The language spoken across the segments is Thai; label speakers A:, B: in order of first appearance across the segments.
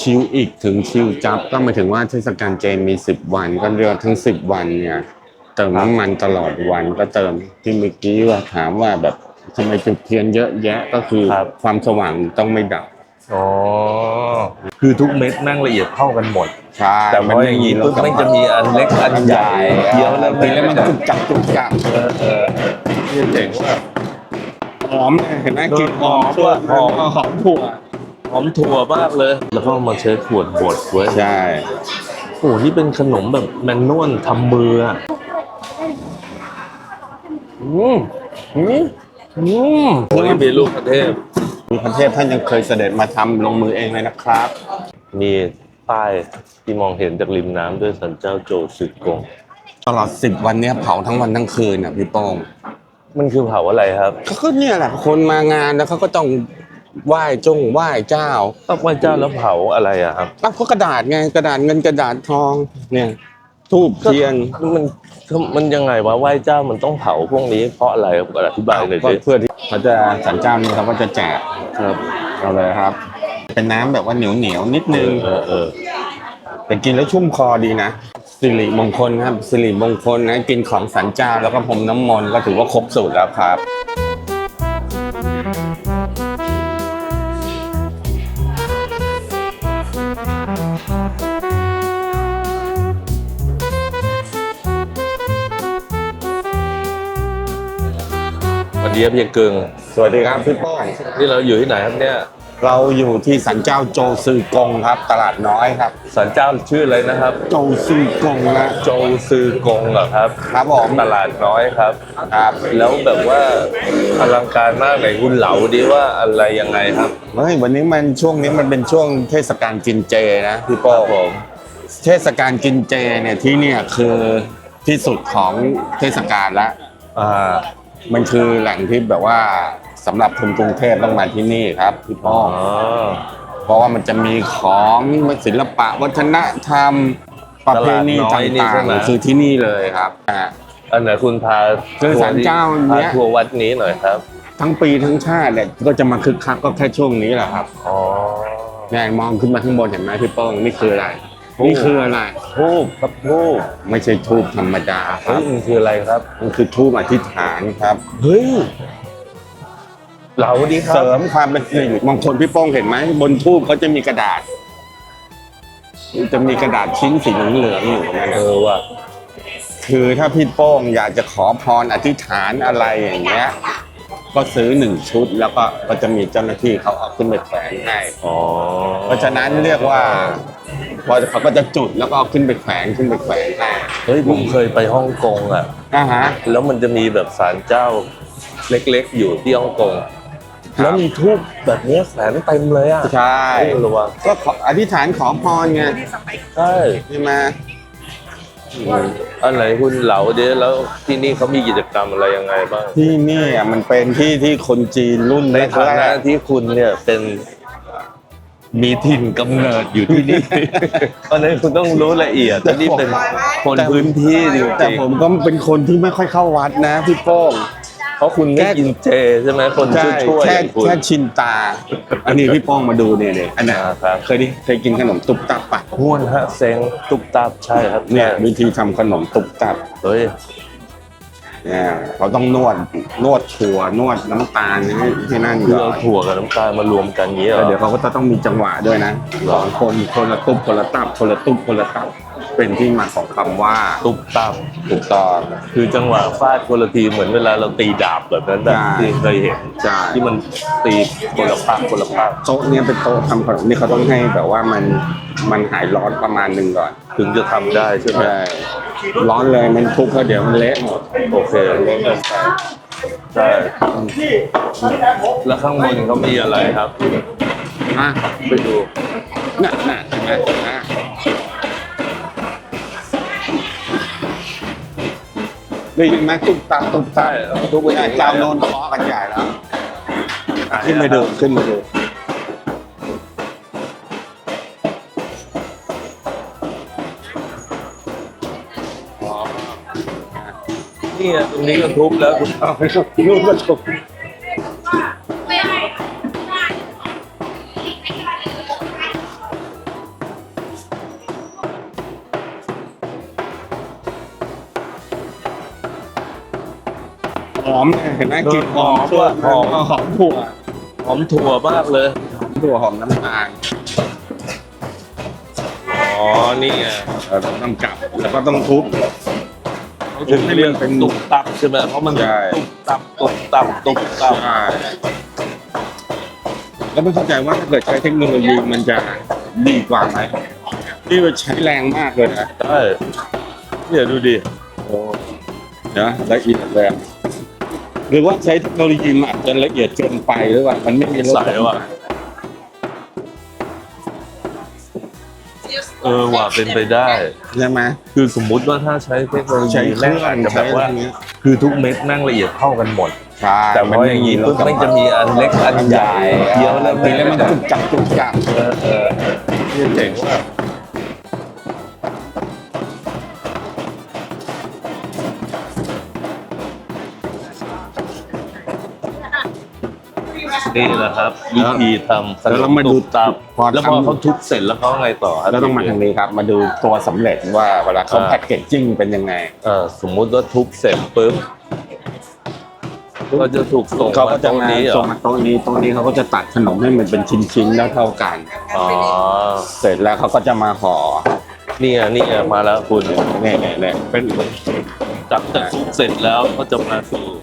A: ชิวอีกถึงชิวจับก็หมายถึงว่าเทศกาลเจนมีสิบวัน ก็เรียกว่าทั้งสิบวันเนี่ยเติมน้ำมันตลอดวันก็เติมที่เมื่อกี้ว่าถามว่าแบบทำไมจุดเทียนเยอะแยะก็คือ
B: ครับ
A: ความสว่างต้องไม่ดับ
B: อ๋อคือทุกเม็ดแม่งละเอียดเท่ากันหมด
A: ใช่
B: แต่พออย่างนี้ปุ๊บแม่งจะมีอันเล็กอันใหญ่เคี้ยวแล้ว
A: ทีแล้วมันจุกจับจุกจับ
B: เออเออนี่เจ๋งว่า
A: หอมเลยเห็นไหม
B: เออก
A: ลิ่นหอม
B: หอม
A: หอม หอมถั่ว
B: หอมถั่วมากเลย แล้วก็มาใช้ขวดบดเว้ย
A: ใช่
B: โอ้โหนี่เป็นขนมแบบแมนนวลทำมืออะอืม
A: อืม
B: อืมโอ้ยมีลูกประเทศ
A: มีพระเทพท่านยังเคยเสด็จมาทำลงมือเองเลยนะครับ
B: มีป้ายที่มองเห็นจากริมน้ำด้วยสันเจ้าโจสึกง
A: ตลอดสิบวันเนี้ยเผาทั้งวันทั้งคืนอะพี่โป้ง
B: มันคือเผาอะไรครับ
A: ก็คือเนี่ยแหละคนมางานแล้วเขาก็ต้อง ไหว้จงไหว้เจ้า
B: ต้องไหว้เจ้าแล้วเผาอะไรอะครับ
A: อ้าวก็กระดาษไงกระดาษเงินกระดาษทองเนี่ยทูบเทียน
B: มันมันยังไงวะไหว้เจ้ามันต้องเผาพวกนี้ เพราะอะไรครับอธิบายหน่อย
A: ก็
B: สิ
A: เพื่อที่เขาจะสันเจ้านี่เขาก็จะแจก
B: ครับ
A: เราเลยครับ เป็นน้ำแบบว่าเหนียวเหนียวๆนิด
B: เอ
A: นึง
B: อเออเออ
A: แต่กินแล้วชุ่มคอดีนะสิริมงคลครับสิริมงคลนะกินของสันเจ้าแล้วก็พรมน้ำมนต์ก็ถือว่าครบสูตรแล้วครับ
B: สวัสดีครับเพียเกิง
A: สวัสดีครับพี่โป้ง
B: นี่เราอยู่ที่ไหนครับเนี่ย
A: เราอยู่ที่สันเจ้าโจซือกงครับ ตลาดน้อยครับ
B: ศาลเจ้าชื่ออะไรนะครับ
A: โจซือกงนะ
B: โจซือกงเหรอครับ
A: ครับผม
B: ตลาดน้อยครับ
A: ครับ
B: แล้วแบบว่าอลังการมากไหนคุณเหลาดีว่าอะไรยังไงครับ
A: เฮ้ยวันนี้มันช่วงนี้มันเป็นช่วงเทศกาลกินเจนะพี่โป้
B: ครับผม
A: เทศกาลกินเจเนี่ยที่เนี่ยคือที่สุดของเทศกาลละ
B: อ่า
A: มันคือแหล่งที่แบบว่าสำหรับคนกรุงเทพต้องมาที่นี่ครับพี่โป้
B: อ๋อ
A: เพราะว่ามันจะมีของศิลปะ วัฒนธรรม ประเพณีต่างๆคือที่นี่เลยครับอ่า
B: อันไหนคุณพา
A: คือศาลเจ้าเนี้ย
B: พาทัวร์วัดนี้หน่อยครับ
A: ทั้งปีทั้งชาติเนี่ยก็จะมาคึกคักก็แค่ช่วงนี้แหละครับ
B: อ๋อ
A: เนี่ยมองขึ้นมาข้างบนเห็นไหมพี่โป้งนี่คืออะไร
B: โอ้
A: นี่คืออะไร
B: ทูบครับทูบ
A: ไม่ใช่ทูบธรรมดาค
B: เฮ้
A: รั
B: ย
A: บ
B: มันคืออะไรครับ
A: มันคือทูบอธิษฐานครับ
B: เฮ้ยเหลาดีครั
A: เส
B: บ
A: ริมความเป็นสิริมงคลพี่โป้งเห็นไหม บนทูบเขาจะมีกระดาษ จะมีกระดาษชิ้นสีเหลืองๆอยู่นั่น
B: เอ
A: นะ
B: อว่ะ
A: คือถ้าพี่โป้งอยากจะขอพรอธิษฐานอะไรอย่างเงี้ย ก็ซื้อหนึ่งชุดแล้วก็ก็จะมีเจ้าหน้าที่เขาเอาขึ้นไปแขวนให้
B: อ๋อ
A: เพราะฉะนั้นเรียกว่า พอเขาก็จะจุดแล้วก็เอาขึ้นไปแขวนขึ้นไปแขวนให้
B: เฮ้ยผมเคยไปฮ่องกงอะ
A: อ่าฮะ
B: แล้วมันจะมีแบบศาลเจ้าเล็กๆ อยู่ที่ฮ่องกง
A: ครับ
B: แล้วมีทูบแบบเนี้ยแขวนเต็มเลยอะ
A: ใช่
B: เฮ้ยระวัง
A: ก็ขออธิษฐานขอพรไง
B: ใช่
A: ใช่ไหม
B: อันไหนคุณเหลาเดี๋ยวแล้วที่นี่เขามีกิจกรรมอะไรยังไงบ้าง
A: ที่นี่อะมันเป็นที่ที่คนจีนรุ่น
B: ในฐา
A: แร
B: นะ
A: ก
B: ที่คุณเนี่ยเป็น มีถิ่นกำเนิดอยู่ที่นี่ เพราะฉะนั้นคุณต้องรู้ละเอียดแต่นี่เป็นคนพื้นที่จ
A: ๆแต่
B: ริง
A: ผมก็เป็นคนที่ไม่ค่อยเข้าวัดนะพี่โป้ง
B: ๆเพราะคุณไม่
A: แค่
B: กินเจใช่ไหมคน
A: ใช่
B: ช่วยๆอ
A: แค่
B: ย่างคุณ
A: แค่ชินตา อันนี้พี่โป้งมาดูเนี่ยเนี่ยอันนั้น
B: อ่าครับ
A: เคยดิเคยกินขนมตุ๊บตับปะ
B: ห้วนฮะเซงตุบตับใช่ครับ
A: เนี่ยวิธีทำขนมตุ๊บตับ
B: เฮ้ย
A: เนี่ยเขาต้องนวดนวดถั่วนวดน้ำตาลให้ให้นั่น
B: คือ
A: ก่อ
B: เอา
A: น
B: ถั่วกับน้ำตาลมารวมกันอย่างนี้เหร
A: แล้ว
B: อ
A: เดี๋ยวเขาก็จะต้องมีจังหวะด้วยนะสองคนคนละตุ๊บคนละตับคนละตุ๊บคนละตับ เป็นที่มาของคำว่า
B: ตุบตับ
A: ถูกต้อง
B: คือจังหวะฟาดคนละทีเหมือนเวลาเราตีดาบแบบนั้นนะ
A: ใช่
B: ที่เคยเห็น
A: ใช่
B: ที่มันตีคนละภาคคนละภาค
A: โต๊ะเนี้ยเป็นโต๊ะทำขนมนี่เขาต้องให้แบบว่ามันมันหายร้อนประมาณหนึ่งก่อน
B: ถึงจะทำได้ใช่ไหม
A: ใช่ร้อนเลยมันทุกข์แล้วเดี๋ยวมันเละหมด
B: โอเคใช่แล้วข้างบนเขามีอะไรครับ
A: อะ
B: ไปดู
A: น่ะน่ะเห็นไหมอะ ได้ยินไหมตุ๊บตับตุ๊บตับ
B: ทุกวัน
A: เนี่ยเจ้าโน้นเคาะกันใหญ่แล้วขึ้นไปดูขึ้นไปดู
B: นี่ไงตรงนี้ก็ทุบแล้ว
A: เอาไปดูรูปกระ เลยเห็นไหมกลิ่นหอม
B: หอมหอม
A: หอมถั่ว
B: หอมถั่วมากเลย
A: หอมถั่วหอมน้ำตาล
B: อ๋อนี่ไง
A: เราต้องกลับแล้วก็ต้องทุบ
B: เขาถึงเรียกเป็นตุกตับใช่ไหมเพราะมัน
A: ใช่
B: ตุกตับตุกตับตุกตับ
A: ใช่แล้วไม่เข้าใจว่าถ้าเกิดใช้เทคโนโลยีมันจะดีกว่าไหมนี่มันใช้แรงมากเลยนะ
B: ใช่เนี่ยดูดิ
A: โอ้นะละเอียดเลยอะ หรือว่าใช้เทคโนโลยีมันอาจจะละเอียดเกินไปหรือว่ามันไม่มีรถ
B: ใส่ว่ะเออว่าเป็นไปได้
A: ใช่ไหม
B: คือสมมุติว่าถ้าใช้เทคโนโล
A: ใช้
B: ยี
A: เค
B: แม่
A: รื่
B: ง
A: อง
B: อาจจะ
A: ใช้
B: แบบ
A: ว่า
B: ว่าคือทุกเม็ดแม่งละเอียดเท่ากันหมด
A: ใช่
B: แต่พออย่างนี้ปุ๊บแม่งจะมีอันเล็กอันใหญ่เคี้ยวแล้ว
A: ทีแล้วมันจุกจับจุกจับ
B: เออเออนี่เจ๋งว่ะ นี่แหละครับวิธีทำขน
A: แล้วเรา
B: ม
A: มาดู
B: ตุบตับ
A: พอ
B: แล้วพอ
A: ทำ
B: เขาทุบเสร็จแล้วเขาไงต่อครับ
A: แล้วต้องมาทางนี้ครับ มาดูตัวสำเร็จว่าเวลาเขาแพ็กเกจจิ้งเป็นยังไง
B: เออสมมุติว่าทุบเสร็จปุ๊บก็จะถูกส่ง
A: เขา
B: มา
A: ก็
B: ต
A: จะ
B: รง
A: มา
B: นี้เหร
A: ส่
B: อง
A: มาโต๊ะนี้โต๊ะนี้เขาก็จะตัดขนมให้มันเป็นชิ้นๆแล้วเท่ากัน
B: อ๋อ
A: เสร็จแล้วเขาก็จะมาห่อ
B: นี่ไงนี่ไงมาแล้วคุณ
A: เนี่ยเนี่ยเนี่ยเป็น
B: จับจากทุบเสร็จแล้วก็จะมาสู่โต๊ะ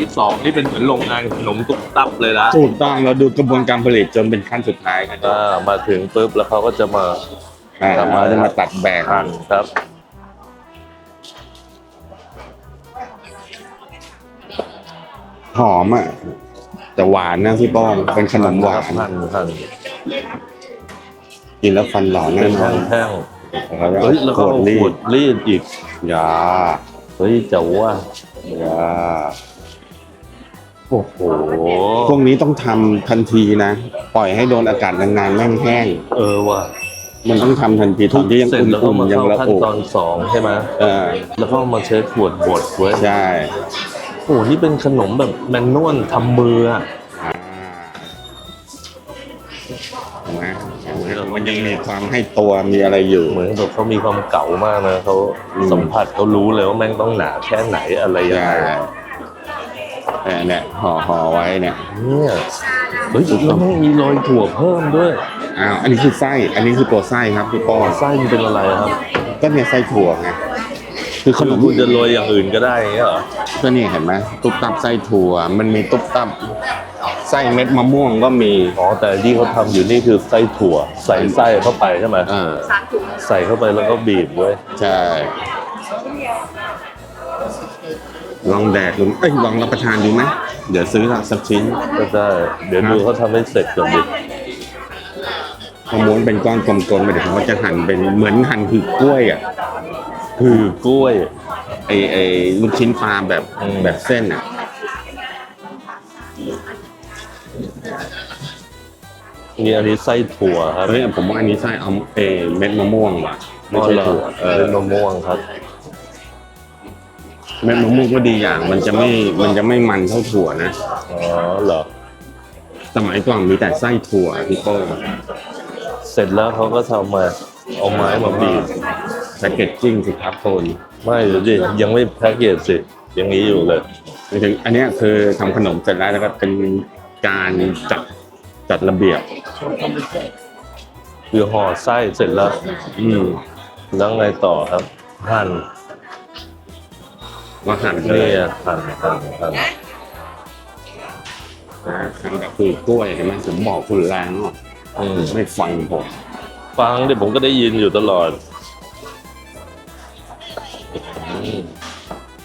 B: ที่สองนี่เป็นเหมือนโรงงานขนมตุ๊บตับเลยนะ
A: ถูกต้องเราดูกระบวนการผลิตจนเป็นขั้นสุดท้ายกัน
B: อ่ามาถึงปุ๊บแล้วเขาก็จะมา
A: อ่าเราจะมาตัดแบ่ง
B: หั่นครับ
A: หอมอะแต่หวานนะพี่ป้องเป็นขนมหวาน
B: หั่นหั่น
A: กินแล้วฟันหล่อแน่
B: เป็น
A: นอน
B: แท่ง
A: แล้ว
B: ๆเฮ้ยแล้วก็เอา
A: รี
B: ขวด
A: ด
B: รีดอีก
A: ยา
B: เฮ้ยเจ๋วว่ะ
A: ยา
B: โอ้โห
A: พวกนี้ต้องทำทันทีนะ ปล่อยให้โดนอากาศนานๆแม่งแห้ง
B: เออว่ะ
A: มันต้องทำทันทีตอนที่ยัง
B: เสร็จแล้วก็
A: อุ่น
B: มา
A: ๆยัง
B: เข้า
A: ระ
B: ขั้น
A: อุ
B: ตอนสองใช่ไหม
A: เออ
B: แล้วก็มาใช้ขวดบดเว้ย
A: ใช่
B: โอ้โหนี่เป็นขนมแบบแมนนวลทำมืออะ
A: อ่าเห็นไหมเห็นไหมมันยังมีความให้ตัวมีอะไรอยู่
B: เหมือนแบบเขามีความเก่ามากนะเขา
A: อืม
B: สัมผัสเขารู้เลยว่าแม่งต้องหนาแค่ไหนอะไรยัง
A: ใช่
B: ไง
A: เนี่ยเนี่ยห่อห่อไว้เนี่ย
B: เนี่ยเฮ้ยแล้วแม่งมีโรยถั่วเพิ่มด้วย
A: อ้าวอันนี้คือไส้อันนี้คือตัวไส้ครับพี่ป้อ
B: ไส้มันเป็นอะไรครับ
A: ก็เนี่ยไส้ถั่วไงคือข
B: คื
A: น
B: อ
A: ม
B: คุณจะโรยอย่างอื่นก็ได้อย่างเงี้ยเหรอ
A: ก็นี่เห็นไหมตุ๊บตับไส้ถั่ว มันมีตุ๊บตับไส้เม็ดมะม่วงก็มี
B: อ๋อแต่ที่เขาทำอยู่นี่คือไส้ถั่ว ใส่ไส้เข้าไปใช่ไหม
A: เออ
B: ใส่เข้าไปแล้วก็บีบไว้ย
A: ใช่ ลองแดกดูเอ้ยลองรับประทานดูไหมเดี๋ยวซื้อสักชิ้น
B: ก็ได้ เดี๋ยวดูเขาทำให้เสร็จก่อนดิ
A: พอม้วนเป็นก้อนกลมๆไปเดี๋ยวเขาจะหั่นเป็นเหมือนหั่นคือกล้วยอะ
B: คือกล้วย
A: ไอไอลูกชิ้นปลาแบบ
B: อืม
A: แบบเส้นอะ
B: นี่อันนี้ไส้ถั่วครับ
A: เฮ้ยผมว่าอันนี้ไส้เอาเออเม็ดมะม่วงว่ะไม่ใช่ถั่วเออ
B: เป็นมะม่วงครับ
A: เม็ดมะม่วงก็ดีอย่าง มันจะไม่มันจะไม่มันเท่าถั่วนะ
B: อ๋อเหรอ
A: สมัยก่อนมีแต่ไส้ถั่วพี่โป้ง
B: เสร็จแล้วเขาก็ทำมาเอาไม้มาบีบ
A: แพคเกจจิ้งสิครับโคน
B: ไม่เดี๋ยวดิยังไม่แพ็กเกจสิยังนี้อยู่เลย
A: หมายถึงอันเนี้ยคือทำขนมเสร็จแล้วแล้วก็เป็นการจัดจัดระเบียบ
B: คือห่อไส้เสร็จแล้ว
A: อืม
B: แล้วไงต่อครับหั่น
A: ว่าหั่นเลย
B: อะหั่นหั่นหั่น
A: อ่าหั่นแบบคือกล้วยเห็นไหมผมบอกคุณแล้ว
B: อืม
A: ไม่ฟังผม
B: ฟังดิผมก็ได้ยินอยู่ตลอด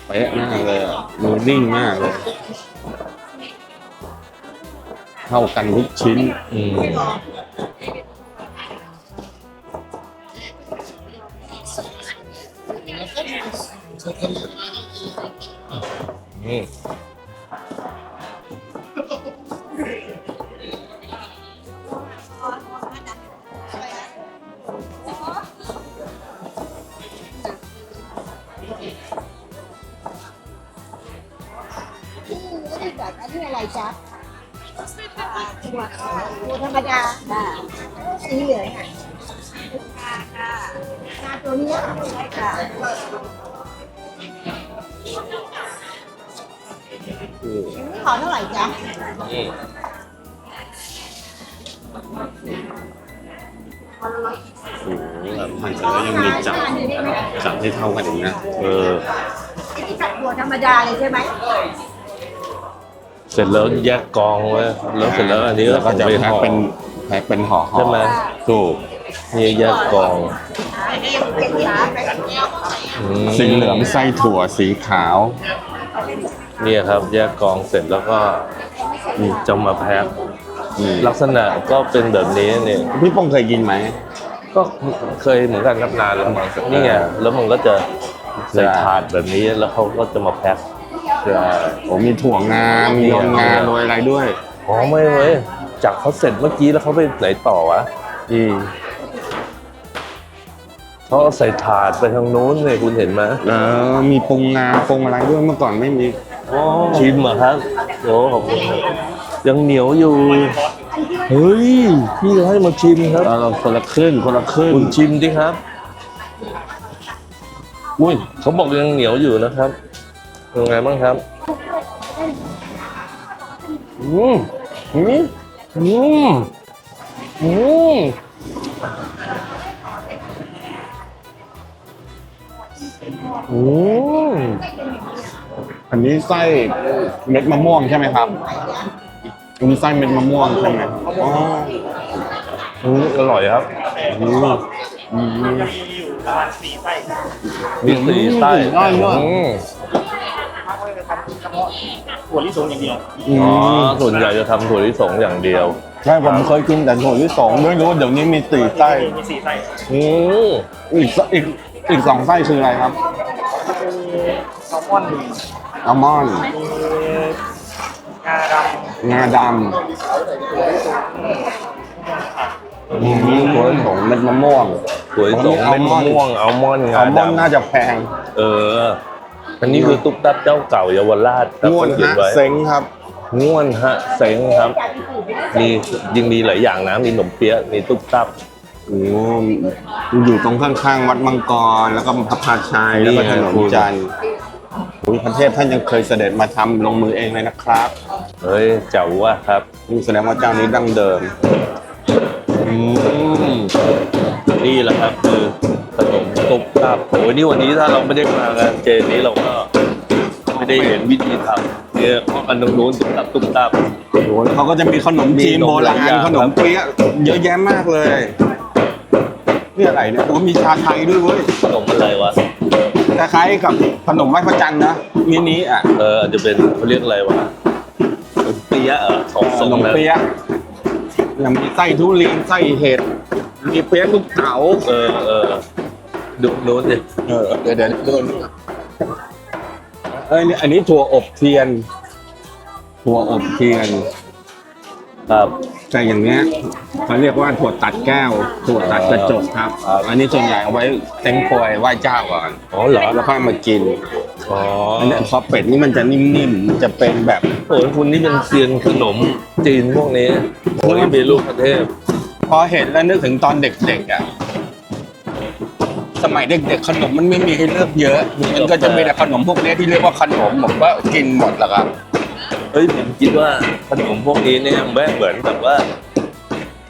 A: เป๊ะมากเลยอะมือนิ่งมากเลยเท่ากันทุกชิ้น
B: อืม
C: ขอเท่าไหร่จ๊ะ
B: อืม
A: มันจะก็ยังมีจับจับที่เท่ากันอีกนะ
B: เออ
C: นี่จับตัวธรรมดาเลยใช่ไหม
B: เสร็จแล้วแยกกองไว้แล้วเสร็จแล้วอันนี้ก็
A: แล้วก็จะ
B: ไป
A: แพ็ค
B: ห่อ
A: เป็นแพ็คเป็นห่อห่อ
B: ใช่ไหม
A: ถูก
B: นี่แยกกอง
C: อันนี้ยังเป็นร้านไป
B: อืม
A: สีเหลืองไส้ถั่วสีขาว
B: เนี่ยครับ แยกกองเสร็จแล้วก็จะมาแพ็ค
A: อืม
B: ลักษณะก็เป็นแบบนี้เนี่ย
A: พี่ปงเคยกินไหม
B: ก็เคยเหมือนกันครับนานแล้วมั้งนี่ไงแล้วมันก็จะใส่
A: ใช่
B: ถาดแบบนี้แล้วเขาก็จะมาแพ็ค
A: ใช่โอ้มีถั่วงา มีนมงาโรยอะไรด้วย
B: อ๋อไม่เว้ยจากเขาเสร็จเมื่อกี้แล้วเขาไปไหนต่อวะ
A: อืม
B: เขาเอาใส่ถาดไปทางนู้นเลยคุณเห็นไหม
A: เออมีปรุงงาปรุงอะไรด้วยเมื่อก่อนไม่มี
B: ชิมเหรอครับโอ้ขอบคุณครับยังเหนียวอยู่ เฮ้ย พี่เขาให้มาชิมครับ
A: เออคนละครึ่งคนละครึ่ง
B: คุณชิมดิครับ อุ้ยเขาบอกยังเหนียวอยู่นะครับยังไงบ้างครับอืม
A: อืม
B: อืมอืมอืม
A: อันนี้ไส้เม็ดมะม่วงใช่ไหมครับอันนี้ไส้เม็ดมะม่วงใช่ไหมอ๋อ
B: อืมอร่อยครับ
A: อืมอืม
B: มีสีไส้
A: น้อยด้วย
B: อืม
D: ถั่วลิสงอย่างเดียว
B: อ๋อส่วนใหญ่จะทำถั่วลิสงอย่างเดียว
A: ใช่ผมเคยกินแต่ถั่วที่สองไม่รู้ว่าเดี๋ยวนี้มีสี่ไส้
D: มีสี่ไส้
B: อืม
A: อีกสอีกอีกสองไส้คืออะไรครับ
D: แซลมอน
A: อัลมอนด์
D: มีงาด
A: งาดำอืมถั่วลิสงเม็ดมะม่วง
B: ถั่วลิสง
A: อั
B: เป็น
A: ลม
B: มะ
A: อนด์
B: ม่วงอัลมอนด์งา
A: อัลมอนด์
B: ดำ
A: น่าจะแพง
B: เออ อันนี้คือตุ๊กตับเจ้าเก่าเยาวราช
A: ง่วน
B: เขีย
A: ฮะ
B: นไว้
A: เซ็งครับ
B: ง่วนฮะเซ็งครับ มียิงมีหลายอย่างนะ มีขนมเปี๊ยะมีตุ๊กตับ
A: โอ้อยู่ตรงข้างๆ วัดมังกร แล้วก็พระพาชัย แล้วก็ถนนจันทร์ อุ๊ยพระเทพท่านยังเคยเสด็จมาทำลงมือเองเลยนะครับ
B: เฮ้ยเจ๋วว่ะครับ
A: นี่แสดงว่าเจ้านี้ดั้งเดิม
B: อืมนี่แหละครับคือขนมตุ๊กตับโอ้ยนี่วันนี้ถ้าเราไม่ได้มางานเจนี้เราก็ไม่ได้เห็นวิธีทำเนี่ยเพราะอันตรงนู้นตุ๊กตับตุ๊กตับ
A: โอ้โหเขาก็จะมีขนมจีนโบรา
B: มีขนมหลายอ
A: ณ
B: ย่าง
A: ขนมเปี๊ยะเยอะแยะมากเลย นี่อะไรเนี่ยโอ้มีชาไทยด้วยเว้ย
B: ขนมอะไรวะ
A: คล้ายๆกับขนมไหว้พระจันทร์นะมินิอะ
B: เอออาจจะเป็นเขาเรียกอะไรวะขนมเปี๊ยะเหรอของ
A: ข
B: ทรง
A: นม
B: นั้น
A: เปี๊ยะยังมีไส้ทุเรียนไส้เห็ดมีเปี๊ยะลูกเต๋า
B: เออเออดูนู้นดิ
A: เออเดี๋ยวเดี๋ยวโดนเอ้ยนี่อันนี้ถั่วอบเทียน ถั่วอบเทียน
B: ครับ
A: แต่อย่างเนี้ยเขาเรียกว่าถั่วตัดแก้วถั่วตัดกระจกครับ อันนี้ส่วนใหญ่เอาไว้เต็งปวยไหว้เจ้าก่อน
B: อ๋อเหรอ
A: แล้วค่อยมากิน
B: อ๋อ
A: อันเนี้ยคอเป็ดนี่มันจะนิ่มๆมันจะเป็นแบบ
B: โอ้ยคุณนี่เป็นเซียนขนมจีนพวกนี้โอ้ยมีลูกประเทศ
A: พอเห็นแล้วนึกถึงตอนเด็กๆอะสมัยเด็กๆขนมมันไม่มีให้เลือกเยอะ มันก็จะมีแต่ขนมพวกเนี้ยที่เรียกว่าขนมผมก็กินหมดแหละครับ
B: เฮ้ยผมคิดว่าขนมพวกนี้เนี่ยแม่งเหมือนแบบว่า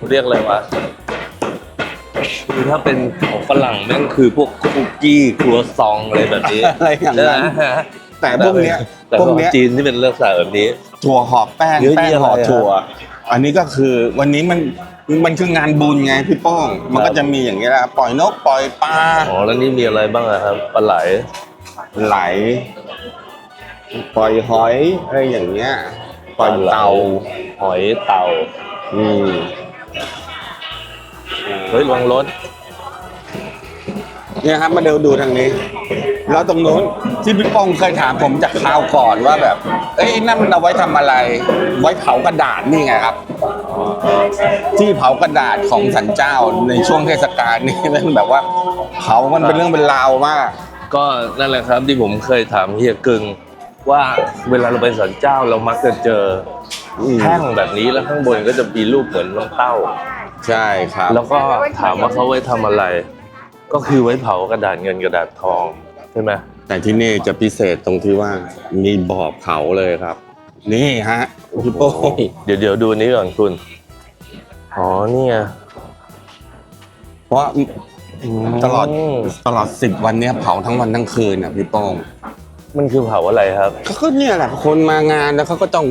B: เรียกอะไรวะคือถ้าเป็นของฝรั่งแม่งคือพวกคุกกี้ครัวซองอะไรแบบนี้
A: อะไรอย่างนั้น
B: ใช่ไหม
A: แต่พวกเนี้ย
B: แต่
A: พ
B: พ
A: ว
B: ว
A: ก
B: ก
A: เนี้ย
B: จีนที่เป็นลักษณะแบบนี้
A: ถั่วห่อแป้ง
B: เยอะ
A: แป้ง
B: แยะ
A: ห่อ
B: เลยอะ
A: ถั่ว อันนี้ก็คือวันนี้มันมันคืองานบุญไงพี่โป้อง มันก็จะมีอย่างนี้แหละปล่อยนกปล่อยปลา
B: อ๋อแล้วนี่มีอะไรบ้างอะครับปลาไหล
A: ไหล ปล่อยหอยอะไรอย่างเงี้ยปล่อยเตา
B: หอยเต่า
A: อืม
B: เฮ้ยลองรถ
A: เนี่ยครับมาเดินดูทางนี้ แล้วตรงนู้นที่พี่ป้องเคยถามผมจากคราวก่อนว่าแบบ เอ้ยนั่นมันเอาไว้ทำอะไร ไว้เผากระดาษนี่ไงครับ ที่เผากระดาษของสันเจ้าในช่วงเทศกาลนี่มันแบบว่า เผามันเป็นเรื่องเป็นราวมาก
B: ก็นั่นแหละครับที่ผมเคยถามเฮียกึง ว่าเวลาเราไปสันเจ้าเรามักจะเจออ
A: ม
B: แท่งแบบนี้แล้วข้างบนก็จะมีรูปเหมือนน้องเต้า
A: ใช่ครับ
B: แล้วก็ถามว่าเขาไว้ทำอะไร ก็คือไว้เผากระดาษเงินกระดาษทองใช่ไหม
A: แต่ที่นี่จะพิเศษตรงที่ว่ามีบ่อเผาเลยครับ นี่ฮะพี่โป้ง
B: เดี๋ยวเดี๋ยวดูนี้ก่อนคุณ อ๋อนี่ไง
A: เพราะตลอด
B: ม
A: ตลอดสิบวันเนี้ยเผาทั้งวันทั้งคืนอะพี่โป้ง
B: มันคือเผาอะไรครับ
A: ก็ก็เนี่ยแหละคนมางานแล้วเขาก็ต้อง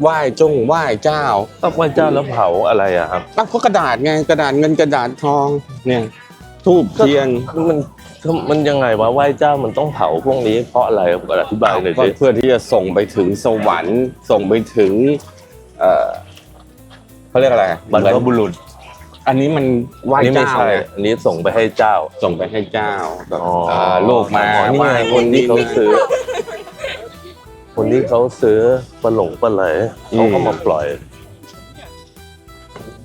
A: ไหว้จงไหว้เจ้า
B: ต้องไหว้เจ้าแล้วเผาอะไรอะครับ
A: อ้าวก็กระดาษไงกระดาษเงินกระดาษทองเนี่ยทูบเทียน
B: มันมันยังไงวะไหว้เจ้ามันต้องเผาพวกนี้ เพราะอะไรครับอธิบายหน่อย
A: ก็
B: สิ
A: เพื่อที่จะส่งไปถึงสวรรค์ส่งไปถึง เอ่อเขาเรียกอะไร
B: บรรพบุรุษ
A: อันนี้มันไหว้
B: นี่ไม่
A: เจ้า
B: ใช่
A: ไง
B: อันนี้ส่งไปให้เจ้า
A: ส่งไปให้เจ้าแบบ
B: อ๋อ
A: เอ่อโลกมา
B: อ๋อนี่
A: ไหว้
B: ไงคนที่เขาซื้อ คนที่เขาซื้อปลาหลงปลาไหลเขาก็มาปล่อย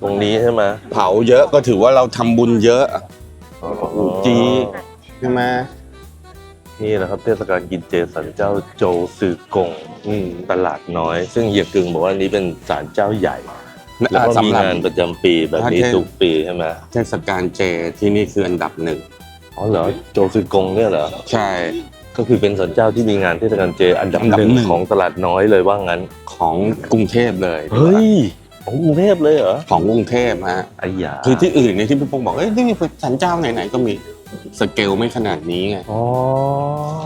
B: ตรงนี้ใช่ไหม
A: เผาเยอะก็ถือว่าเราทำบุญเยอะ
B: อ๋อ
A: จี ใช่ไหม
B: นี่แหละครับเทศกาลกินเจสันเจ้าโจซือกง
A: อืม
B: ตลาดน้อย ซึ่งเฮียกึงบอกว่านี้เป็นศาลเจ้าใหญ่ แล้วก็มี
A: สำหรับ
B: งานประจำปีแบบนี้
A: ถ้าเทศ
B: ทุกปีใช่ไหม
A: เทศกาลเจที่นี่คืออันดับหนึ่ง
B: อ๋อเหรอโจซือกงเนี่ยเหรอ
A: ใช่
B: ก็คือเป็นศาลเจ้าที่มีงานเทศกาลเจ อันดับ
A: อันดับ
B: หนึ่ง
A: หนึ่ง
B: ของตลาดน้อยเลยว่างั้น
A: ของกรุงเทพเลย
B: เฮ้ยของกรุงเทพเลยเหรอ
A: ของกรุงเทพฮะ
B: ไอ้ยา
A: คือที่อื่นเนี่ยที่พี่พงษ์บอกเอ้ยนี่สันเจ้าไหนๆก็มีสเกลไม่ขนาดนี้ไง
B: อ๋อ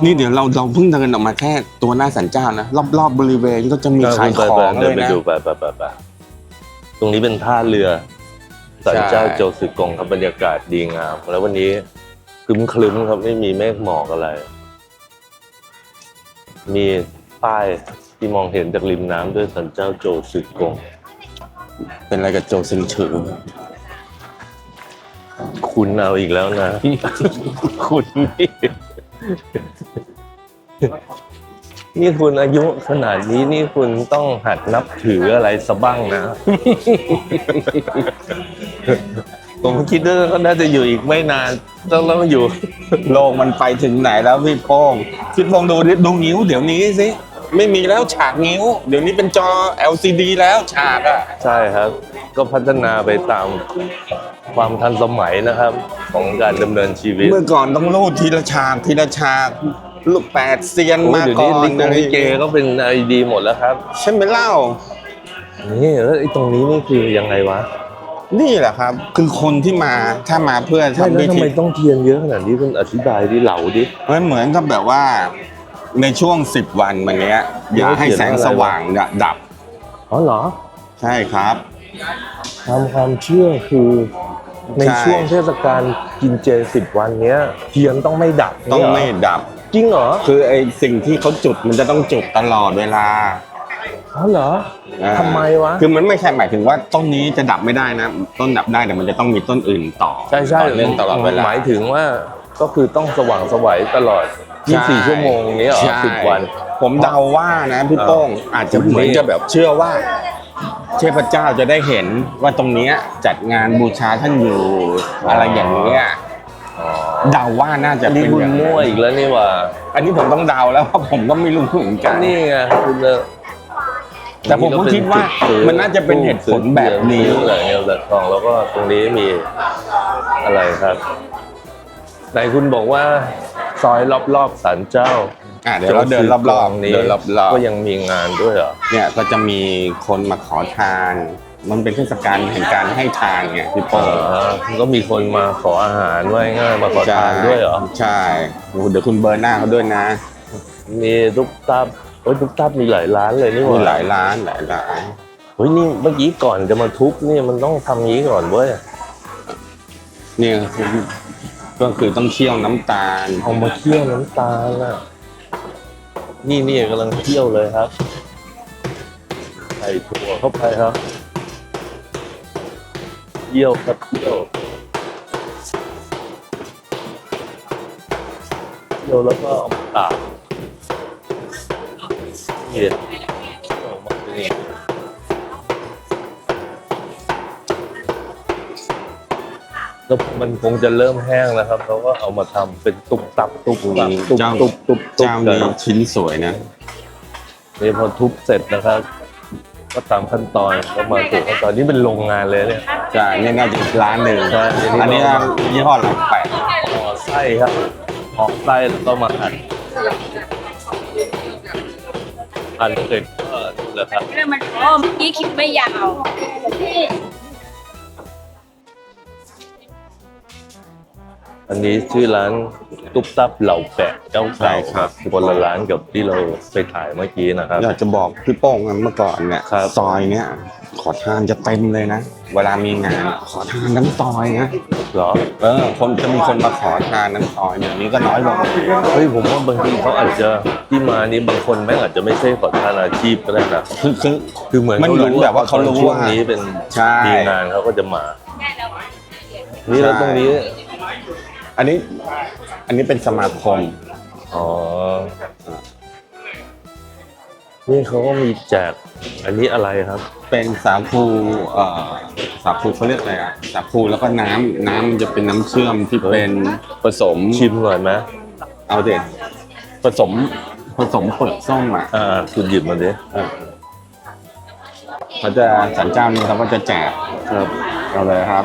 A: นี่เดี๋ยวเราเราเพิ่งเดินออกมาแค่ตัวหน้าสันเจ้านะรอบๆบริเวณก็จะมีขายของ
B: เดิ
A: เล
B: น
A: ย
B: ไป
A: นะ
B: ดูไปไปไปไป ตรงนี้เป็นท่าเรือสันเจ้า
A: ใช่
B: โจซือกงครับบรรยากาศดีงาม แล้ววันนี้คลึ้มคลึ้มๆครับไม่มีเมฆหมอกอะไร มีป้ายที่มองเห็นจากริมน้ำด้วยสันเจ้าโจซือกง
A: เป็นอะไรกับโจซิงถือ
B: คุณเอาอีกแล้วนะ คุณนี่ นี่คุณอายุขนาดนี้นี่คุณต้องหัดนับถืออะไรสะบ้างนะ ผมคิดว่าก็น่าจะอยู่อีกไม่นาน ต้องต้องอยู่
A: โลกมันไปถึงไหนแล้วพี่โป้งพี่โป้งดูดิดูนิ้วเดี๋ยวนี้สิ ไม่มีแล้วฉากนิ้ว เดี๋ยวนี้เป็นจอ LCD แล้วฉากอะ
B: ใช่ครับ ก็พัฒนาไปตามความทันสมัยนะครับ ของการดำเนินชีวิต
A: เมื่อก่อนต้องรูดทีละฉากทีละฉาก ลูกแปดเซียน
B: โอ้
A: มาย
B: เดี๋ยว
A: ก่อ
B: นี้
A: น
B: ลิกงลิเกก็เป็นไอดีหมดแล้วครับ
A: ใช่ไหมเล่า
B: นี่แล้วไอ้ตรงนี้นี่คือยังไงวะ
A: นี่แหละครับ คือคนที่มาถ้ามาเพื่อ
B: ใช่
A: ทำ
B: แล้ว
A: พิ
B: ทำ
A: ธี
B: ไมต้องเทียนเยอะขนาดนี้คุณอธิบายดิเหล่าดิ
A: มันเหมือนกับแบบว่า ในช่วงสิบวันมันเนี้ย อย่าให้แสงสว่างดับ
B: อ๋อเหรอ
A: ใช่ครับ
B: ตามความเชื่อคือ ใน
A: ใช่
B: ช่วงเทศกาลกินเจสิบวันเนี้ย เทียนต้องไม่ดับ
A: ต้องไม่
B: เนี่ยเหร
A: ดับ
B: จริงเหรอ
A: คือไอ้สิ่งที่เขาจุดมันจะต้องจุดตลอดเวลา
B: อ๋อเหรอ
A: อ่า
B: ทำไมวะ
A: คือมันไม่ใช่หมายถึงว่าต้นนี้จะดับไม่ได้นะ ต้นดับได้แต่มันจะต้องมีต้นอื่นต่อ
B: ใช่ใช่
A: ต่อเนื่องตลอดเวลา
B: หมายถึงว่าก็คือต้องสว่างสวัยตลอด
A: ใช่
B: 24 ชั่วโมงนี้เหรอ
A: ใช่
B: สิบวัน
A: ผมเดาว่านะพี่โป้งอาจจะเหมือนจะแบบเชื่อว่า เทพเจ้าจะได้เห็นว่าตรงเนี้ยจัดงานบูชาท่านอยู่ อะไรอย่างเงี้ย
B: อ๋อ
A: เดาว่าน่าจะ
B: อันนี้
A: เป็น
B: คุณ
A: อย่าง
B: มั่ว
A: นั้น
B: อีกแล้วนี่หว่า
A: อันนี้ผมต้องเดาแล้วเพราะผมก็ไม่รู้เหมือน
B: ก็
A: กัน
B: นี่ไงคุณจะ
A: แต่ผมก็คิดว่ามันน่าจะเป็นเหตุผลแบบนี้
B: ซื้ออะไรเงี้ยแต่ทองแล้วก็ตรงนี้มีอะไรครับไหนคุณบอกว่าซอยรอบๆศาลเจ้า
A: อะเดี๋ยวเราเดินรอบๆ
B: นี้
A: เดินรอบๆ
B: ก็ยังมีงานด้วยเหรอ
A: เนี่ยก็จะมีคนมาขอทาน มันเป็นเทศกาลแห่งการให้ทานไงพี่โป้ง
B: อ่าก็มีคนมาขออาหารว่าง่ายๆมาขอทานด้วยเหรอ
A: ใช่โอ้โหเดี๋ยวคุณเบอร์หน้าเขาด้วยนะ
B: มีตุ๊กตับโอ้ยตุ๊กตับมีหลายร้านเลยนี่ห
A: มี
B: ว่า
A: หลายร้านหลายร้าน
B: เฮ้ยนี่เมื่อกี้ก่อนจะมาทุบนี่มันต้องทำงี้ก่อนเว้ย
A: เนี่ยก็คือต้องเคี่ยวน้ำตาล
B: เอามาเคี่ยวน้ำตาลน่ะนี่นี่กำลังเคี่ยวเลยครับใส่ถั่วเข้าไปครับ เคี่ยวครับเคี่ยวเคี่ยวแล้วก็เอามาตากนี่เลยออกมาเป็นอย่างนี้แล้วมันคงจะเริ่มแห้งแล้วครับเขาก็เอามาทำเป็นตุบตับตุบตับตุบ
A: เจ้า
B: ตุบตุบตุบ
A: เจ้า
B: กั
A: นี้
B: น
A: ชิ้นสวยนะ
B: นี่พอทุบเสร็จนะครับ ก็ตามขั้นตอนก็มาสู่ขั้นตอนนี้เป็นโรงงานเลยเนี่ย
A: ใช่เนี่ยน่าจะอีกร้านหนึ่ง
B: ใช่ อั
A: อั
B: น
A: น
B: นี้
A: นี้ยี่ห้อหลังแปด
B: ห่อไส้ครับห่อไส้แล้วก็มาหั่นพันเอ็ดก็เหรอครับ
E: เรื่องมันอ๋อเมื่อกี้คิดไม่ยาว
B: อันนี้ชื่อร้านตุ๊บตับเหล่าแปะเจ้า
A: ใช่
B: เก่า
A: ครับ
B: คนละร้านกับที่เราไปถ่ายเมื่อกี้นะครับ
A: อยากจะบอกพี่โป้งอะเมื่อก่อนเนี่ย
B: ครับ
A: ซอยเนี่ยขอทานจะเต็มเลยนะ เวลามีงานขอทานทั้งซอยนะ
B: เหรอ
A: เออคนจะมีคนมาขอทานทั้งซอยเดี๋ยวนี้ก็น้อยลง
B: เฮ้ยผมว่าบางทีเขาอาจจะที่มานี้บางคนแม่งอาจจะไม่ใช่ขอทานอาชีพก็ได้นะ
A: คือคือ
B: คือเหมือน
A: มันเหมือนแบบว่าเขารู้
B: ช่วง
A: ว่า
B: นี้เป็น
A: ใช่
B: มีงานเขาก็จะมา นี่แล้วตรงนี้
A: อันนี้ อันนี้เป็นสมาคม
B: อ๋อ นี่เขาก็มีแจก อันนี้อะไรครับ
A: เป็นสาคูเอ่อสาคูเขาเรียกอะไรอะสาคูแล้วก็น้ำน้ำมันจะเป็นน้ำเชื่อมที่เป็นผสม
B: ชิมหน่อยไหม
A: เอาเด็ดผสมผสมเปลือกส้มอะ
B: อ่าคุณหยิบมาดิ
A: เออเขาจะสันเจ้านี่เขาก็จะแจก
B: ครับ
A: เอาเลยครับ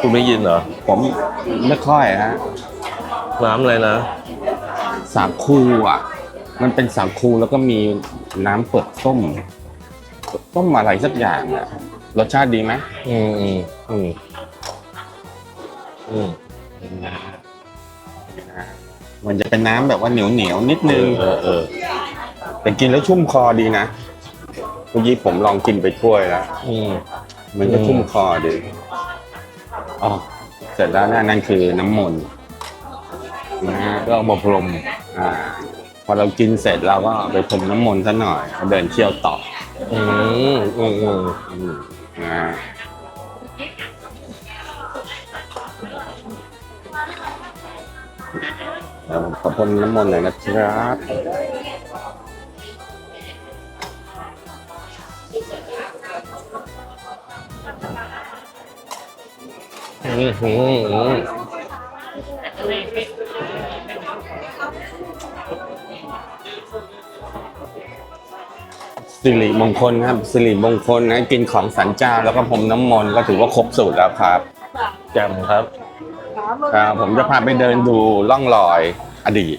B: คุณไม่ยินเหรอ
A: ผมไม่ค่อยฮะ
B: น้ำอะไรนะ
A: สาคูอะ มันเป็นสาคูแล้วก็มีน้ำเปลือกส้มส้มอะไรสักอย่างอะ รสชาติดีไหม
B: อืมอืมอืมอืม
A: มันจะเป็นน้ำแบบว่าเหนียวเหนียวๆนิด
B: เอ
A: นึง
B: อเออเออ
A: แต่กินแล้วชุ่มคอดีนะเมื่อกี้ผมลองกินไปถ้วยแล้ว
B: อืม
A: มันก็
B: อืม
A: ชุ่มคอดี อ๋อเสร็จแล้วนะนั่นคือน้ำมนต์นะฮะ
B: ก็เอามาพรม
A: อ่า พอเรากินเสร็จเราก็ไปพรมน้ำมนต์ซะหน่อยแล้วเดินเที่ยวต่อ
B: อืมอืมอืม
A: อืมนะฮะเดี๋ยวผมขอพรมน้ำมนต์หน่อยนะครับ
B: อืมอืมอืม
A: สิริมงคลครับสิริมงคลนะกินของสันเจ้าแล้วก็พรมน้ำมนต์ก็ถือว่าครบสูตรแล้วครับ
B: แจ่มครับ
A: ครับผมจะพาไปเดินดูร่องรอยอดีต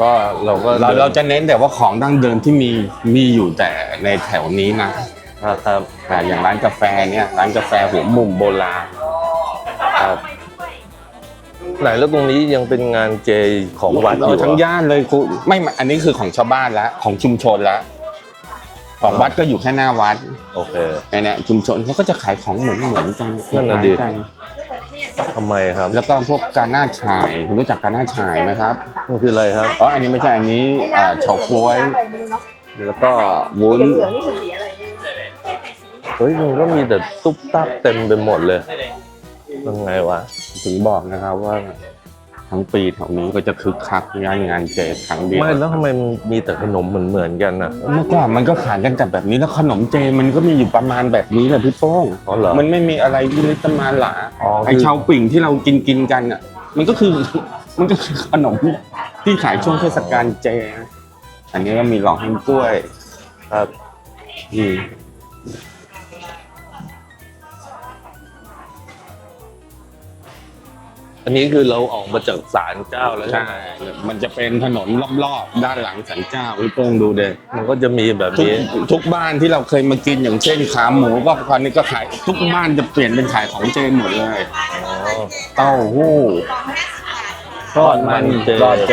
B: ก็เราก็
A: เรา
B: ดิน
A: เราจะเน้นแต่ว่าของดั้งเดิมที่มีมีอยู่แต่ในแถวนี้นะ
B: ครับ
A: อ่าอย่างร้านกาแฟเนี่ยร้านกาแฟหัวมุมโบราณ
B: ครับไหนแล้วตรงนี้ยังเป็นงานเจของวัดอยู่
A: ทั้ง
B: เหรอ
A: ย่านเลยคุณไม่อันนี้คือของชาวบ้านแล้วของชุมชนแล้วของวัดก็อยู่แค่หน้าวัด
B: โอเค
A: เนี่ยชุมชนเขาก็จะขายของเหมือนเหมือนกัน
B: นั่นน่ะดิ
A: คล้ายๆกัน
B: ทำไมครับ
A: แล้วก็พวกการหน้าชายคุณรู้จักการหน้าชายไหมครับ
B: มันคืออะไรครับ
A: อ๋ออันนี้ไม่ใช่อันนี้อ่าเฉาก๊วยแล้วก็วุ้น
C: เหลืองนี่คือสีอะไรเนี่ย
B: เฮ้ยมันก็มีแต่ตุ๊บตับเต็มไปหมดเลย ยังไงวะ
A: ถึงบอกนะครับว่า ทั้งปีแถวนี้ก็จะคึกคักงานงานเจครั้งเดียว
B: ไม่แล้วทำไมมันมีแต่ขนมเหมือนเหมือนๆกันน่ะ
A: เมื่อก่อนมันก็ขายกันแต่แบบนี้แล้วขนมเจมันก็มีอยู่ประมาณแบบนี้แหละพี่โป้ง
B: อ๋อเหรอ
A: มันไม่มีอะไรที่ลิตมาหลา
B: อ๋อ
A: ไอ
B: คือ
A: ชาวปิ่งที่เรากินกินกันอะ มันก็คือ มันก็คือขนมที่ขายช่วงเทศกาลเจนะอันนี้ก็มีหลอกแห้งกล้วย
B: ครับ
A: อืม
B: อันนี้คือเราออกมาจากศาลเจ้าแล้วใช่
A: ใช่
B: ไหม
A: มันจะเป็นถนนรอบๆ ด้านหลังสันเจ้าพี่โป้งดูเด็
B: มันก็จะมีแบบ
A: ทุก
B: นี้
A: ทุกบ้านที่เราเคยมากินอย่างเช่นขาหมูก็ตอนนี้ก็ขายทุกบ้านจะเปลี่ยนเป็นขายของเจหมดเลย
B: อ๋อ
A: เต้าหู้
B: ทอดมันเจ
A: ทอดเจ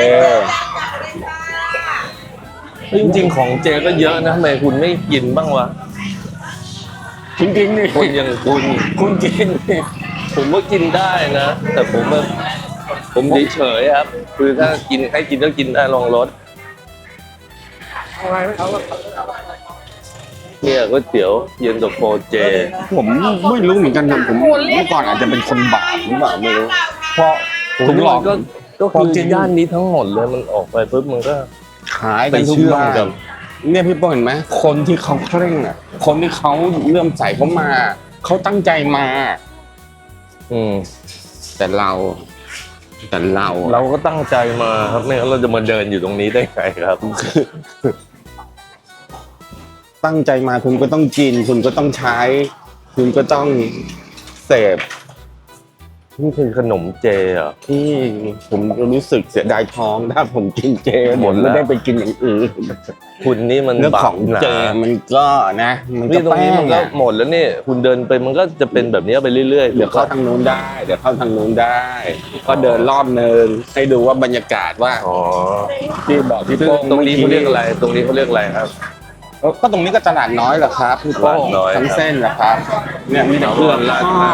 B: จริงๆของเจก็เยอะนะทำไมคุณไม่กินบ้างวะ
A: จริงๆนี่
B: คนอย่างคุณ
A: คุณกินนี่
B: ผมก็กินได้นะ แต่ผมแบบผมเฉยๆครับ คือถ้ากินให้กินก็กินได้ลองรสเนี่ยก๋วยเตี๋ยวเย็นตาโฟเจ
A: ผมไม่รู้เหมือนกันนะผมเมื่อก่อนอาจจะเป็นคนบาปหรือเปล่าไม่รู้เพราะ
B: ผม
A: ผมหล
B: ว่า
A: อก
B: ก็ก็
A: พอ
B: คือ
A: กิน
B: ย่านนี้ทั้งหมดเลยมันออกไปปุ๊บมันก็
A: ขายกันทุกบ้าน
B: ไปเชื่อมกับ
A: เนี่ยพี่โป้งเห็นไหมคนที่เขาเคร่งอะ คนที่เขาเลื่อมใสเขามา เขาตั้งใจมา
B: อืม
A: แต่เราแต่เรา
B: เราก็ตั้งใจมาครับไม่งั้นเราจะมาเดินอยู่ตรงนี้ได้ไงครับ
A: ตั้งใจมาคุณก็ต้องกิน คุณก็ต้องใช้ คุณก็ต้องเสพ
B: นี่คือขนมเจเหรอ
A: ที่ผมรู้สึกเสียดายท้องถ้าผมกินเจ
B: หมดแล้ว
A: ไม่ได้ไปกินอย่างอื่น
B: คุณนี่มัน
A: เรื่อง
B: บาป
A: ของ
B: หนา
A: เจมันก็นะ มัน
B: นี่
A: ก็
B: ตรง
A: แป้
B: นี้
A: ง
B: มันก็
A: อะ
B: หมดแล้วนี่คุณเดินไปมันก็จะเป็นแบบนี้ไปเรื่อยๆ
A: เดี๋ยวเข้าทางนู้นได้ เดี๋ยวเข้าทางนู้นได้ ก็เดินรอบนึงให้ดูว่าบรรยากาศว่า
B: อ๋อ
A: ที่บอกที่
B: ซึ่ง
A: โป้ง
B: ตรงนี้เขาเรียกอะไร ตรงนี้เขาเรียกอะไรครับ
A: ก็ตรงนี้ก็ตลาดน้อยเหรอครับพี่โป้ง
B: ตลาดน้อย
A: ทั้งเส้นเหรอครับ เนี่ยมีแต่เครื่องราดหน้า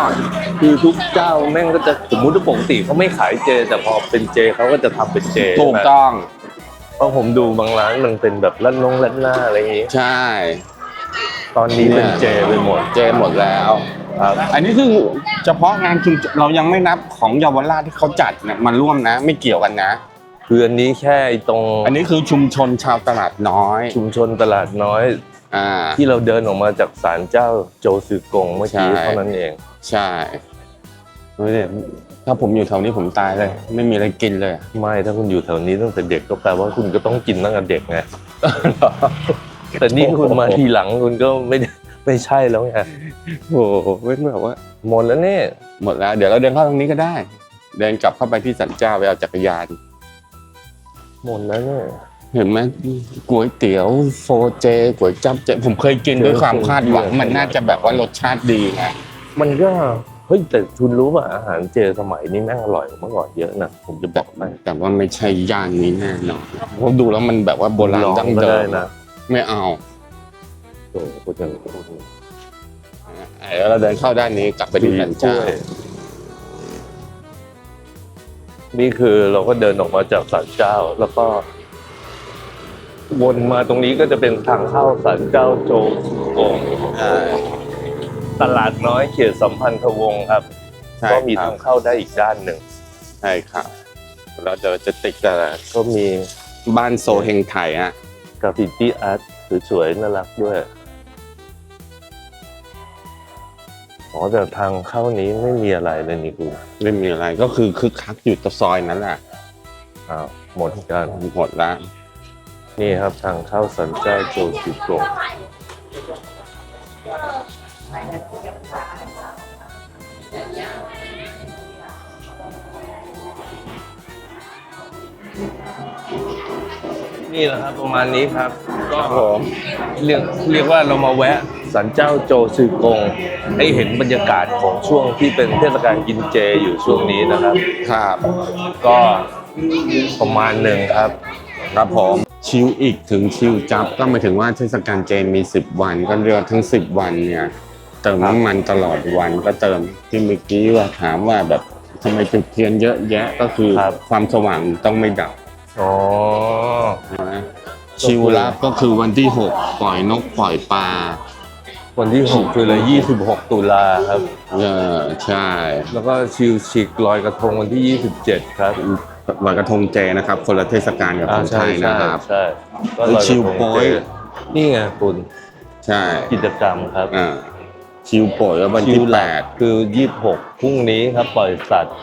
B: คือทุกเจ้าแม่งก็จะสมมุติว่าปกติเขาไม่ขายเจ แต่พอเป็นเจเขาก็จะทำเป็นเจ
A: ถูก
B: ใช่ไหม
A: ต้อง
B: เพ ราะผมดูบางร้านมันเป็นแบบรัดนงรัดหน้าอะไรอย่างงี้
A: ใช่
B: ตอนนี้เป็นเจไปหมด
A: เจหมดแล้ว
B: ครับ
A: อันนี้คือเฉพาะงานชุมชนเรายังไม่นับของเยาวราชที่เขาจัดเนี่ยมาร่วมนะ ไม่เกี่ยวกันนะ
B: คืออันนี้แค่ไอ้ตรง
A: อันนี้คือชุมชนชาวตลาดน้อย
B: ชุมชนตลาดน้อย
A: อ่า
B: ที่เราเดินออกมาจากศาลเจ้าโจซือกงเมื่อกี้
A: ใช่
B: เท่านั้นเอง
A: ใช่เฮ้ยเนี่ย ถ้าผมอยู่แถวนี้ผมตายเลย ไม่มีอะไรกินเลย
B: ไม่ถ้าคุณอยู่แถวนี้ตั้งแต่เด็กก็แปลว่าคุณก็ต้องกินตั้งแต่เด็กไงแต่นี่คุณมาทีหลังคุณก็ไม่ได้ไม่ใช่แล้วไง
A: โอ้โหเว้นแบบว่า
B: หมดแล้วเนี่ย
A: หมดแล้ว เดี๋ยวเราเดินเข้าตรงนี้ก็ได้ เดินกลับเข้าไปที่สันเจ้าไปเอาจักรยาน
B: หมดแล้วเนี่ย
A: เห็นไหมก๋วยเตี๋ยวโฟเจก๋วยจั๊บเจผมเคยกินด้วยความคาดหวังมันน่าจะแบบว่ารสชาติดีไง
B: มันก็ เฮ้ยแต่คุณรู้ป่ะอาหารเจสมัยนี้แม่งอร่อยกว่าเมื่อก่อนเยอะนะผมจะบ
A: แต่
B: อกให้
A: แต่ว่าไม่ใช่ย่านนี้แน่นอนผมดูแล้วมันแบบว่าโบราณ
B: ลอง
A: ดั้ง
B: ก็
A: เดิ
B: ได้
A: ม
B: นะ
A: ไม่เอา
B: โอ้โหคุณจะ
A: เดี๋ยวเราเดินเข้าด้านนี้กลับไปที่สันเจ้า
B: นี่คือเราก็เดินออกมาจากศาลเจ้า แล้วก็ วนมาตรงนี้ก็จะเป็นทางเข้าศาลเจ้าโจสุกง
A: ใช่
B: ตลาดน้อยเขตสัมพันธวงศ์ครับ
A: ใช่
B: ก็มี
A: ครั
B: ทา
A: บ
B: งเข้าได้อีกด้านหนึ่ง
A: ใช่ครับเราจะจะติดกับ
B: ก็มี
A: บ้านโซเฮงไถอะ
B: กราฟฟิตี้อาร์ตสวยๆน่ารักด้วย อ๋อแต่ทางเข้านี้ไม่มีอะไรเลยนี่คุณ
A: ไม่มีอะไรก็คือคึกคักอยู่ตะซอยนั้นแหละ
B: อ้าวหมดกัน
A: หมดละ
B: นี่ครับทางเข้าสันเจ้าโจสุโกง นี่แหละครับประมาณนี้ครับ ก็
A: ครับผม
B: เรียกเรียกว่าเรามาแวะสันเจ้าโจซือกง ให้เห็นบรรยากาศของช่วงที่เป็นเทศกาลกินเจอยู่ช่วงนี้นะครับ
A: ครับ
B: ก็ประมาณหนึ่งครับ
A: ครับผมชิวอีกถึงชิวจับก็หมายถึงว่าเทศกาลเจนมี 10 วันก็เรียกว่าทั้ง 10 วันเนี่ย เติมน้ำมันตลอดวันก็เติมที่เมื่อกี้ว่าถามว่าแบบทำไมจุดเทียนเยอะแยะก็คือ
B: ครับ
A: ความสว่างต้องไม่ดับ
B: อ๋อ
A: นะชิวลับก็คือวันที่6ปล่อยนกปล่อยปลา
B: วันที่6คือเลย26ตุลาครับ
A: เออใช่
B: แล้วก็ชิลชิกลอยกระทงวันที่27ครับ
A: ลอยกระทงเจนะครับ คนละเทศกาลกับคนไทยนะครับ
B: ใช่ก็
A: แล้ว
B: ลอยกระทง
A: ชิลโป๊ย
B: เจนี่ไงคุณ
A: ใช่
B: กิจกรรมครับ
A: อ่า ชิวโปรยว่าวัน
B: ชิ
A: ที่
B: ลหลักคือ26พรุ่งนี้ครับปล่อยสัตว์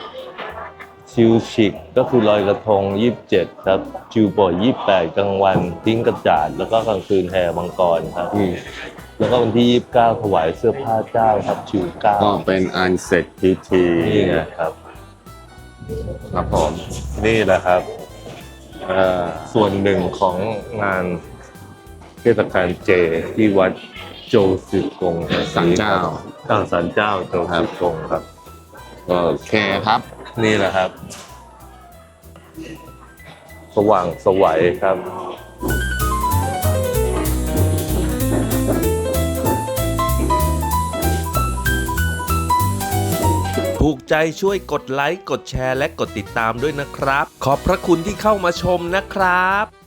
B: ชิลชิกก็คือลอยกระทง27ครับ ชิลปล่อย28กลางวันทิ้งกระจาดแล้วก็กลางคืนแห่มังกรครับ
A: อืม
B: แล้วก็วันที่29ถวายเสื้อผ้าเจ้าครับ ชิลเก้า
A: ก็เป็นอันเสร็จพิธี
B: นี่ไงครับ
A: ครับผม
B: นี่แหละครับเอ่อส่วนหนึ่งของงานเทศกาลเจที่วัด โจซือกง
A: สันเจ้า
B: ตั้งสันเจ้าโจซือกงครับ
A: โอเคครับ
B: นี่แหละครับ สว่างสวัยครับ
F: ถูกใจช่วยกดไลค์ กดแชร์และกดติดตามด้วยนะครับ ขอบพระคุณที่เข้ามาชมนะครับ